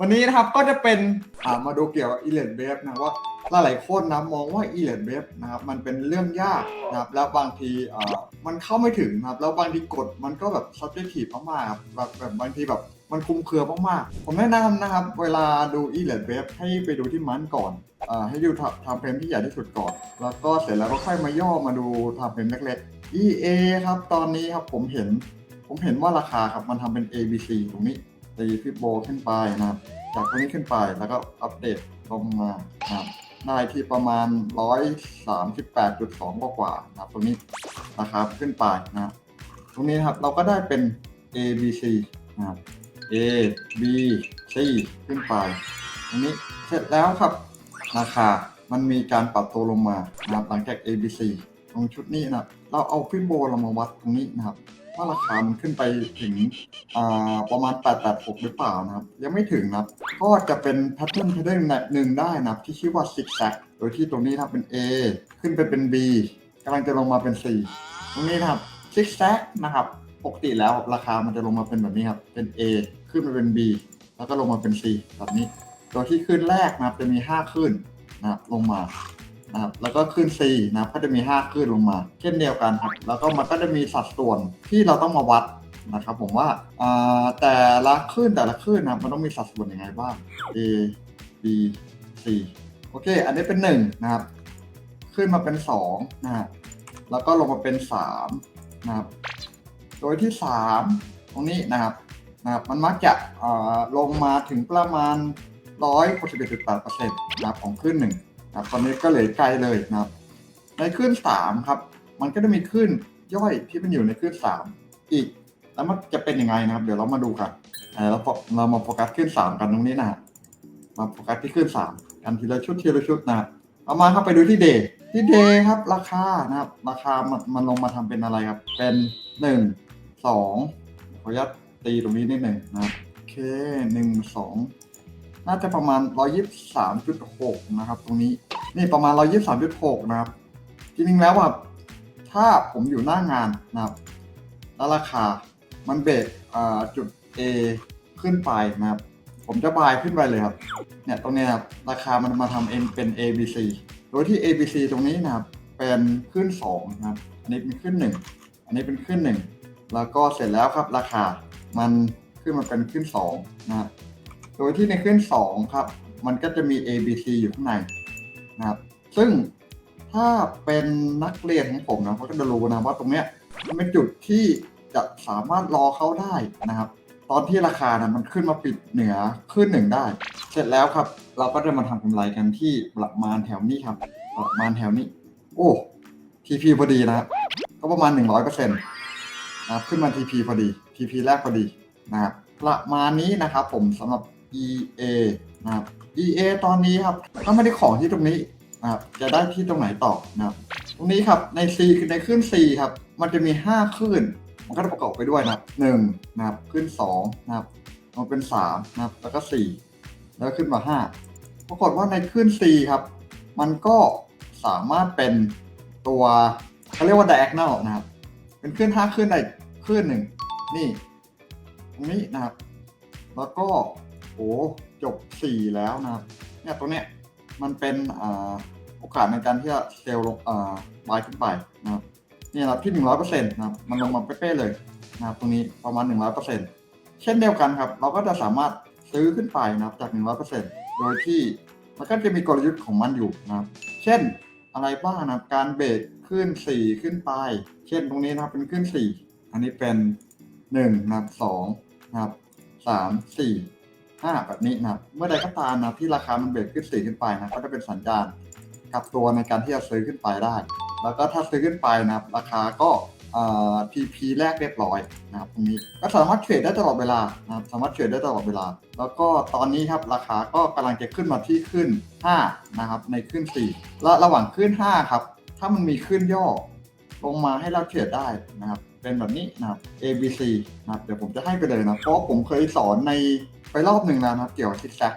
วันนี้นะครับก็จะเป็นามาดูเกี่ยวกับ e l e t b a b นะว่าหลายๆคนนะมองว่า e l e t b a b นะครับมันเป็นเรื่องยากนะครับแล้วบางทีมันเข้าไม่ถึงนะครับแล้วบางทีกฎมันก็แบบ subjective มากๆแบบแบบบางทีแบบมันคุมเครือมากๆ ผมแนะนำนะครับ เวลาดู e l e t b a b ให้ไปดูที่มันก่อนอให้ดูทำเพลงที่ใหญ่ที่สุดก่อน แล้วก็เสร็จแล้วก็ค่อยมาย่อมาดูทำเพลงเล็กๆ EA ครับตอนนี้ครับผมเห็น ผมเห็นว่าราคาครับมันทำเป็น ABC ตรงนี้ ตีฟิบโบขึ้นไปนะครับ จากตรงนี้ขึ้นไปแล้วก็อัปเดตลงมานะครับได้ที่ประมาณ 138.2 กว่ากว่านะครับตรงนี้นะครับขึ้นไปนะครับตรงนี้ครับเราก็ได้เป็น A B C นะครับ A B C ขึ้นไปตรงนี้เสร็จแล้วครับราคามันมีการปรับตัวลงมานะครับหลังจาก A B C ตรงชุดนี้นะครับเราเอาฟิโบเรามาวัดตรงนี้นะครับ ว่าราคามันขึ้นไปถึงประมาณ 886 หรือเปล่านะครับ ยังไม่ถึงนะครับ ก็จะเป็นแพทเทิร์นแพทเทิร์นหนึ่งได้นะครับ ที่ชื่อว่า zig zag โดยที่ตรงนี้นะครับเป็น A ขึ้นไปเป็น B กำลังจะลงมาเป็น C ตรงนี้นะครับ zig zag นะครับปกติแล้วราคามันจะลงมาเป็นแบบนี้ครับ เป็น A ขึ้นไปเป็น B แล้วก็ลงมาเป็น C แบบนี้โดยที่ขึ้นแรกนะครับจะมี 5 ขึ้นนะครับลงมา นะครับแล้วก็ขึ้น C นะครับก็จะมี 5 ขึ้นลงมา เช่นเดียวกันครับแล้วก็มันก็จะมีสัดส่วนที่เราต้องมาวัดนะครับผมว่าแต่ละขึ้นแต่ละขึ้นนะมันต้องมีสัดส่วนยังไงบ้าง A B C โอเค อันนี้เป็น 1 นะครับ ขึ้นมาเป็น2นะฮะแล้วก็ลงมาเป็น3นะครับโดยที่ 3 ตรงนี้นะครับนะครับมันมักจะลงมาถึงประมาณ161.8%นะครับของขึ้นห นะตอนนี้ก็เหลือไกลเลยนะครับ ในคลื่นสามครับ มันก็จะมีคลื่นย่อยที่มันอยู่ในคลื่นสามอีก แล้วมันจะเป็นยังไงนะครับ เดี๋ยวเรามาดูกันเราเรามาโฟกัสคลื่นสามกันตรงนี้นะมาโฟกัสที่คลื่นสามกันทีละชุดทีละชุดนะครับเอามาครับไปดูที่เดย์ที่เดย์ครับ ราคานะครับ ราคามันมันลงมาทำเป็นอะไรครับ เป็นหนึ่งสองขออนุญาตตีตรงนี้นิดหนึ่งนะโอเคหนึ่งสอง น่าจะประมาณ 123.6 นะครับ ตรงนี้ นี่ประมาณ 123.6 นะครับ จริงๆ แล้วอะถ้าผมอยู่หน้างานนะครับ แล้วราคา มันเบรกจุด A ขึ้นไปนะครับ ผมจะบายขึ้นไปเลยครับ เนี่ยตรงเนี้ยครับ ราคามันมาทำเอ็นเป็น A B C โดยที่ A B C ตรงนี้นะครับ เป็นขึ้น2นะครับ อันนี้เป็นขึ้น 1 อันนี้เป็นขึ้น 1 แล้วก็เสร็จแล้วครับราคา มันขึ้นมาเป็นขึ้น2นะครับ โดยที่ในคลื่น2ครับ มันก็จะมี A B C อยู่ข้างในนะครับ ซึ่งถ้าเป็นนักเรียนของผมนะเขาก็จะรู้นะว่าตรงเนี้ยมันเป็นจุดที่จะสามารถรอเขาได้นะครับ ตอนที่ราคานะมันขึ้นมาปิดเหนือขึ้นหนึ่งได้ เสร็จแล้วครับ เราก็จะมาทำกำไรกันที่ประมาณแถวนี้ครับ ประมาณแถวนี้ โอ้ TP พอดีนะครับก็ประมาณ 100%นะครับขึ้นมา TP พอดี TP แรกพอดีนะครับประมาณนี้นะครับผมสำหรับ EA นะครับ EA ตอนนี้ครับถ้าไม่ได้ของที่ตรงนี้นะครับจะได้ที่ตรงไหนต่อนะครับ ตรงนี้ครับใน C คือในคลื่น C ครับ มันจะมี 5คลื่น มันก็จะประกอบไปด้วยนะครับ1นะครับคลื่น2นะครับมันเป็น3นะครับแล้วก็4แล้วขึ้นมา 5 ปรากฏว่าในคลื่น C ครับ มันก็สามารถเป็นตัวเขาเรียกว่า diagonal นะครับ เป็นคลื่น5คลื่นใดคลื่นหนึ่งนี่ ตรงนี้นะครับ แล้วก็ โอ้จบ 4 แล้วนะครับเนี่ยตรงเนี้ยมันเป็นอโอกาสในการที่จะเซลล์ลงอ่าบายขึ้นไปนะครับนี่นะครับที่ 100%นะครับมันลงมาเป๊ะๆเลยนะครับตรงนี้ประมาณ 100%เช่นเดียวกันครับ เราก็จะสามารถซื้อขึ้นไปนะครับจาก 100%โดยที่มันก็จะมีกลยุทธ์ของมันอยู่นะครับ เช่นอะไรบ้างนะครับการเบรกขึ้น 4 ขึ้นไป เช่นตรงนี้นะครับเป็นขึ้น 4 อันนี้เป็น 1 นะครับ2นะครับ3 4 5แบบนี้นะครับเมื่อใดก็ตามนะที่ราคามันเบรกขึ้น4ขึ้นไปนะก็จะเป็นสัญญาณกลับตัวในการที่จะซื้อขึ้นไปได้ แล้วก็ถ้าซื้อขึ้นไปนะครับราคาก็เอ่อ TP แรกเรียบร้อยนะครับตรงนี้ก็สามารถเทรดได้ตลอดเวลานะครับสามารถเทรดได้ตลอดเวลา แล้วก็ตอนนี้ครับราคาก็กำลังจะขึ้นมาที่ขึ้น 5 นะครับ ในขึ้น 4 และระหว่างขึ้น 5 ครับ ถ้ามันมีขึ้นย่อ ลงมาให้เราเทรดได้นะครับ เป็นแบบนี้นะครับ A B C นะครับเดี๋ยวผมจะให้ไปเลยนะเพราะผมเคยสอนใน ไปรอบหนึ่งแล้วนะเกี่ยวกับซิกแซก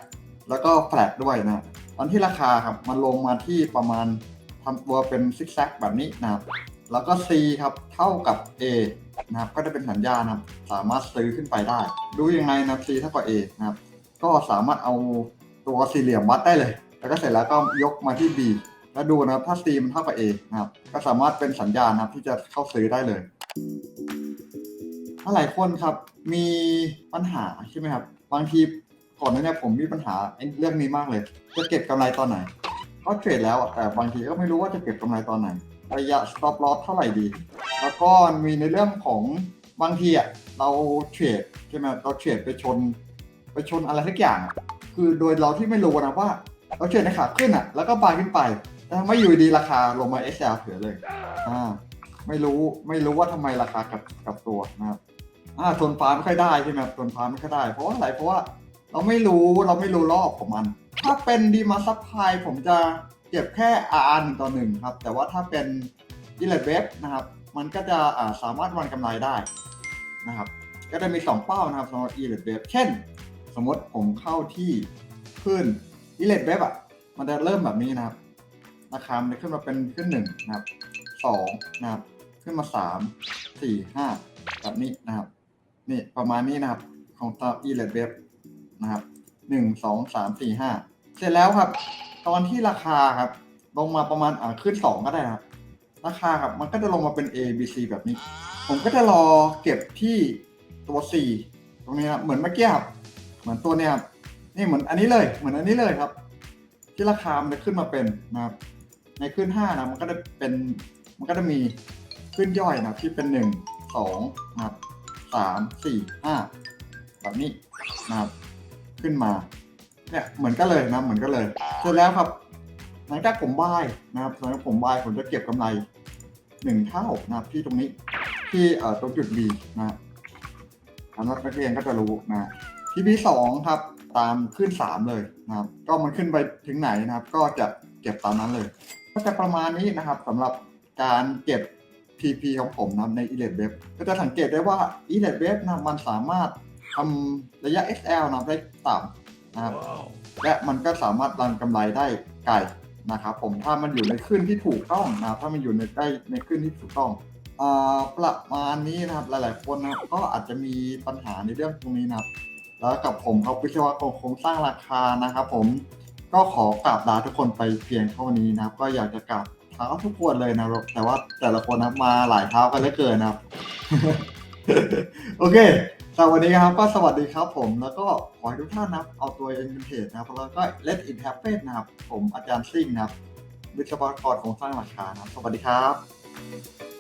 แล้วก็แฟลตด้วยนะตอนที่ราคาครับมันลงมาที่ประมาณทำตัวเป็นซิกแซกแบบนี้นะครับแล้วก็ C ครับเท่ากับ A นะครับก็จะเป็นสัญญาณนะครับสามารถซื้อขึ้นไปได้ ดูยังไงนะ C เท่ากับ A นะครับก็สามารถเอาตัวสี่เหลี่ยมวัดได้เลย แล้วก็เสร็จแล้วก็ยกมาที่ B แล้วดูนะครับถ้า C มันเท่ากับ A นะครับก็สามารถเป็นสัญญาณนะครับที่จะเข้าซื้อได้เลยถ้าหลายคนครับมีปัญหาใช่ไหมครับ บางทีก่อนหน้านี้ผมมีปัญหาเรื่องนี้มากเลย จะเก็บกำไรตอนไหนก็เทรดแล้วแต่บางทีก็ไม่รู้ว่าจะเก็บกำไรตอนไหนระยะ stop loss เท่าไหร่ดี แล้วก็มีในเรื่องของบางทีอะเราเทรดใช่ไหมเราเทรดไปชน ไปชนอะไรสักอย่าง คือโดยเราที่ไม่รู้นะว่า เราเทรดในขาขึ้นอะ แล้วก็บายขึ้นไปแต่ไม่อยู่ดีราคาลงมา SL เถือเลยอ่าไม่รู้ไม่รู้ว่าทำไมราคากับกับตัวนะครับ อ่าทนฟ้าไม่ค่อยได้ใช่ไหมทนฟ้าไม่ค่อยได้ เพราะว่าอะไรเพราะว่าเราไม่รู้เราไม่รู้รอบของมัน ถ้าเป็นดีมาซับพลายผมจะเก็บแค่ R หนึ่งต่อหนึ่งครับ แต่ว่าถ้าเป็นอิเลเวฟนะครับ มันก็จะาสามารถวันกำไรได้นะครับ ก็จะมี 2 เป้านะครับสำหรับอิเลเวฟเช่น สมมติผมเข้าที่ขึ้นอิเลเวฟอะมันจะเริ่มแบบนี้นะครับราคามันจะขึ้นมาเป็นขึ้นหนึ่งนะครับสองนะครับ ขึ้นมาสามสี่ห้าแบบนี้นะครับ นี่ประมาณนี้นะครับ ของตัวอีเลดเว็บนะครับหนึ่งสองสามสี่ห้าเสร็จแล้วครับ ตอนที่ราคาครับ ลงมาประมาณอ่าขึ้นสองก็ได้ครับราคาครับมันก็จะลงมาเป็น A B C แบบนี้ ผมก็จะรอเก็บที่ตัว C ตรงนี้ครับเหมือนเมื่อกี้ครับเหมือนตัวเนี้ยครับนี่เหมือนอันนี้เลย เหมือนอันนี้เลยครับ ที่ราคามันจะขึ้นมาเป็นนะครับ ในขึ้นห้านะมันก็จะเป็นมันก็จะมีขึ้นย่อยนะที่เป็นหนึ่งสองนะครับ สามสี่ห้าแบบนี้นะครับขึ้นมาเนี่ยเหมือนกันเลยนะเหมือนกันเลยเสร็จแล้วครับหลังจากผมบายนะครับหลังจากผมบายผมจะเก็บกำไรหนึ่งเท่านะครับที่ตรงนี้ที่เอ่อตรงจุด B นะครับสำหรับนักเรียนก็จะรู้นะที่ B สองครับตามขึ้นสามเลยนะครับ ก็มันขึ้นไปถึงไหนนะครับ ก็จะเก็บตามนั้นเลย ก็จะประมาณนี้นะครับสำหรับการเก็บ PP ของผมนะครับใน e l e t Web ก็จะสังเกตได้ว่า e l e t Web นะมันสามารถทำระยะ SL นะครับได้ต่ำนะครับ และมันก็สามารถรันกำไรได้ไกลนะครับผมถ้ามันอยู่ในขึ้นที่ถูกต้องนะครับถ้ามันอยู่ในใกล้ในขึ้นที่ถูกต้องอ่าประมาณนี้นะครับหลาย ๆ คนนะครับก็อาจจะมีปัญหาในเรื่องตรงนี้นะครับ แล้วกับผมครับวิศวกรโครงสร้างราคานะครับ ผมก็ขอกราบลาทุกคนไปเพียงเท่านี้นะครับ ก็อยากจะกราบเท้าทุกคนเลยนะครับ แต่ว่าแต่ละคนนะมาหลายเท้ากันเหลือเกินนะครับ โอเคสำหรับวันนี้ครับก็สวัสดีครับผมแล้วก็ขอให้ทุกท่านนะครับ เอาตัวเองเป็นเหตุนะครับแล้วก็ let it happen นะครับ ผมอาจารย์ซิ่งนะครับ วิศวกรโครงสร้างหลักฐานะครับ สวัสดีครับ